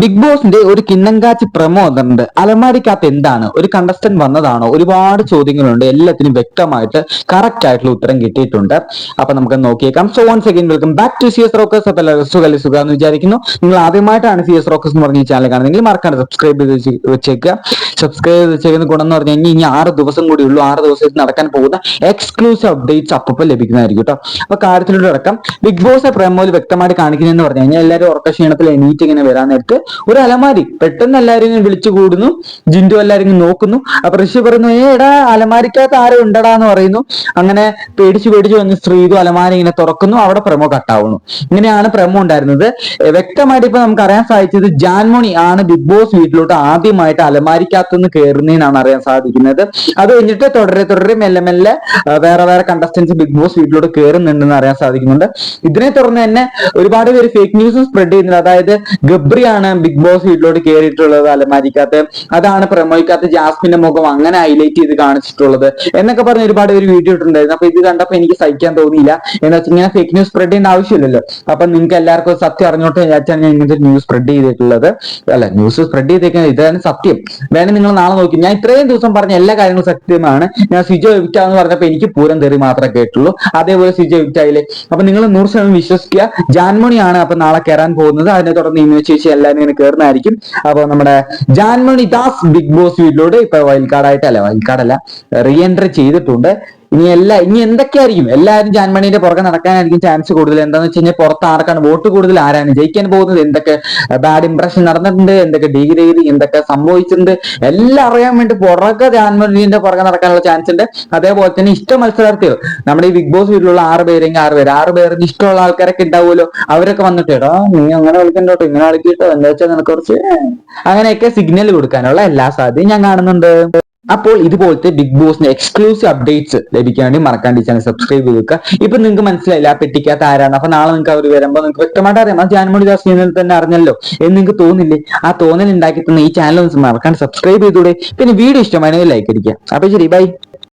Big ബോസിന്റെ ഒരു കിണ്ണങ്കാച്ചി promo വന്നിട്ടുണ്ട്. അലമാരിക്കകത്ത് എന്താണ്? ഒരു കണ്ടസ്റ്റന്റ് വന്നതാണോ? ഒരുപാട് ചോദ്യങ്ങളുണ്ട്. എല്ലാത്തിനും വ്യക്തമായിട്ട് കറക്റ്റ് ആയിട്ടുള്ള ഉത്തരം കിട്ടിയിട്ടുണ്ട്. അപ്പൊ നമുക്ക് നോക്കിയേക്കാം. So one second welcome back to C S rockers അപ്പൊ എല്ലാവരും സുഖ എന്ന് വിചാരിക്കുന്നു. നിങ്ങൾ ആദ്യമായിട്ടാണ് സി എസ് റോക്കേഴ്സ് എന്ന് പറഞ്ഞ ചാനൽ കാണുന്നെങ്കിൽ മറക്കാണ്ട് സബ്സ്ക്രൈബ് ചെയ്ത് വെച്ചേക്കുക. സബ്സ്ക്രൈബ് ചെയ്ത് വെച്ചേക്കുന്ന ഗുണം എന്ന് പറഞ്ഞാൽ ഇനി ആറ് ദിവസം കൂടി ഉള്ളൂ. ആറ് ദിവസത്തിൽ നടക്കാൻ പോകുന്ന എക്സ്ക്ലൂസീവ് അപ്ഡേറ്റ്സ് അപ്പം ലഭിക്കുന്നതായിരിക്കും കേട്ടോ. അപ്പൊ കാര്യത്തിലൂടെ അടക്കം ബിഗ് ബോസ് പ്രമോയിൽ വ്യക്തമായിട്ട് കാണിക്കുന്നതെന്ന് പറഞ്ഞു കഴിഞ്ഞാൽ എല്ലാവരും ഉറക്ക ക്ഷീണത്തിൽ എണീറ്റ് ഇങ്ങനെ വരാൻ നേരത്ത് ഒരു അലമാരി. പെട്ടെന്ന് എല്ലാവരും വിളിച്ചു കൂടുന്നു. ജിൻഡു എല്ലാവരും നോക്കുന്നു. അപ്പൊ ഋഷി പറയുന്നു ഏടാ അലമാരിക്കകത്ത് ആരും ഉണ്ടടാ എന്ന് പറയുന്നു. അങ്ങനെ പേടിച്ചു പേടിച്ചു വന്ന് ശ്രീതു അലമാരി ഇങ്ങനെ തുറക്കുന്നു. അവിടെ പ്രമോ കട്ടാവുന്നു. ഇങ്ങനെയാണ് പ്രമോ ഉണ്ടായിരുന്നത്. വ്യക്തമായിട്ട് ഇപ്പൊ നമുക്ക് അറിയാൻ സാധിച്ചത് ജാൻമോണി ആണ് ബിഗ് ബോസ് വീട്ടിലോട്ട് ആദ്യമായിട്ട് അലമാരിക്കകത്ത് നിന്ന് കയറുന്നതെന്നാണ് അറിയാൻ സാധിക്കുന്നത്. അത് കഴിഞ്ഞിട്ട് തുടരെ തുടരെ മെല്ലെ മെല്ലെ വേറെ വേറെ കണ്ടസ്റ്റൻസ് ബിഗ് ബോസ് വീട്ടിലോട്ട് കയറുന്നുണ്ടെന്ന് അറിയാൻ സാധിക്കുന്നുണ്ട്. ഇതിനെ തുടർന്ന് തന്നെ ഒരുപാട് പേര് ഫേക്ക് ന്യൂസ് സ്പ്രെഡ് ചെയ്യുന്നുണ്ട്. അതായത് ഗബ്രിയാണ് ബിഗ് ബോസ് വീട്ടിലോട്ട് കയറിയിട്ടുള്ളത് അലമാരിക്കകത്ത്. അതാണ് പ്രമോയ്ക്കകത്ത് ജാസ്മിന്റെ മുഖം അങ്ങനെ ഹൈലൈറ്റ് ചെയ്ത് കാണിച്ചിട്ടുള്ളത്. എന്നൊക്കെ പറഞ്ഞ് ഒരുപാട് പേര് വീഡിയോ ഇട്ടുണ്ടായിരുന്നു അപ്പൊ ഇത് കണ്ടപ്പോ എനിക്ക് സഹിക്കാൻ തോന്നിയില്ല. എന്ന് വെച്ചാൽ ഇങ്ങനെ ഫേക്ക് ന്യൂസ് സ്പ്രെഡ് ചെയ്യേണ്ട ആവശ്യമില്ലല്ലോ. അപ്പൊ നിങ്ങൾക്ക് എല്ലാവർക്കും സത്യം അറിഞ്ഞോട്ട് വിചാരിച്ചാണ് ഞാൻ ഇങ്ങനത്തെ ന്യൂസ് സ്പ്രെഡ് ചെയ്തിട്ടുള്ളത്. അല്ല ന്യൂസ് സ്പ്രെഡ് ചെയ്തേക്കുന്നത് ഇതാണ് സത്യം. വേണമെങ്കിൽ നിങ്ങൾ നാളെ നോക്കി. ഞാൻ ഇത്രയും ദിവസം പറഞ്ഞ എല്ലാ കാര്യങ്ങളും സത്യമാണ്. ഞാൻ സിജോ എന്ന് പറഞ്ഞപ്പോ എനിക്ക് പൂരം തെറി മാത്രമേ കേട്ടുള്ളൂ. അതേപോലെ സിജോ എവിക്റ്റായില്ലേ അപ്പൊ നിങ്ങൾ നൂറ് ശതമാനം വിശ്വസിക്കുക. ജാൻമണിയാണ് അപ്പൊ നാളെ കയറാൻ പോകുന്നത്. അതിനെ തുടർന്ന് ഇന്ന് ചേച്ചി എല്ലാവരും ഇങ്ങനെ കയറുന്നതായിരിക്കും അപ്പൊ നമ്മുടെ ജാൻമണി ദാസ് ബിഗ് ബോസ് വീട്ടിലോട്ട് ഇപ്പൊ വൈൽഡ് കാർഡല്ല റീ എൻട്രി ചെയ്തിട്ടുണ്ട്. ഇനി എല്ലാ ഇനി എന്തൊക്കെയായിരിക്കും? എല്ലാവരും ജാൻമണിയുടെ പുറകെ നടക്കാനായിരിക്കും ചാൻസ് കൂടുതൽ. എന്താന്ന് വെച്ച് കഴിഞ്ഞാൽ പുറത്ത് ആർക്കാണ് വോട്ട് കൂടുതൽ ആരാണ് ജയിക്കാൻ പോകുന്നത്? എന്തൊക്കെ ബാഡ് ഇംപ്രഷൻ നടന്നിട്ടുണ്ട്? എന്തൊക്കെ ഡിഗ്രി എന്തൊക്കെ സംഭവിച്ചിട്ടുണ്ട്? എല്ലാം അറിയാൻ വേണ്ടി പുറകെ ജാൻമണിന്റെ പുറകെ നടക്കാനുള്ള ചാൻസ് ഉണ്ട്. അതേപോലെ തന്നെ ഇഷ്ട മത്സരാർത്ഥികൾ. നമ്മുടെ ഈ ബിഗ് ബോസ് വീട്ടിലുള്ള ആറ് പേരെങ്കിൽ ആറ് പേര്. ആറ് പേരിന് ഇഷ്ടമുള്ള ആൾക്കാരൊക്കെ ഉണ്ടാവുമല്ലോ. അവരൊക്കെ വന്നിട്ട് എടാ നീ അങ്ങനെ കളിക്കണ്ടോട്ടോ ഇങ്ങനെ കളിക്കട്ടോ. എന്താ വെച്ചാൽ നിനക്ക് കുറച്ച് അങ്ങനെയൊക്കെ സിഗ്നൽ കൊടുക്കാനുള്ള എല്ലാ സാധ്യതയും ഞാൻ കാണുന്നുണ്ട്. അപ്പോൾ ഇതുപോലത്തെ ബിഗ് ബോസിന്റെ എക്സ്ക്ലൂസീവ് അപ്ഡേറ്റ്സ് ലഭിക്കാൻ വേണ്ടി മറക്കാണ്ട് ചാനൽ സബ്സ്ക്രൈബ് ചെയ്ത് വെക്കുക ഇപ്പൊ നിങ്ങൾക്ക് മനസ്സിലായില്ല ആ പെട്ടിക്കകത്ത് ആരാണ്? അപ്പൊ നാളെ നിങ്ങൾക്ക് അവർ വരുമ്പോൾ നിങ്ങൾക്ക് വ്യക്തമായിട്ട് അറിയാം. ആ ജാൻമണി ദാസ് ചാനൽ തന്നെ അറിഞ്ഞല്ലോ എന്ന് നിങ്ങൾക്ക് തോന്നില്ലേ? ആ തോന്നൽ ഉണ്ടാക്കി തന്നെ ഈ ചാനൽ ഒന്ന് മറക്കാണ്ട് സബ്സ്ക്രൈബ് ചെയ്തൂടെ. പിന്നെ വീഡിയോ ഇഷ്ടമായിരുന്നെങ്കിൽ ലൈക്ക് അടിക്കുക. അപ്പൊ ശരി ബൈ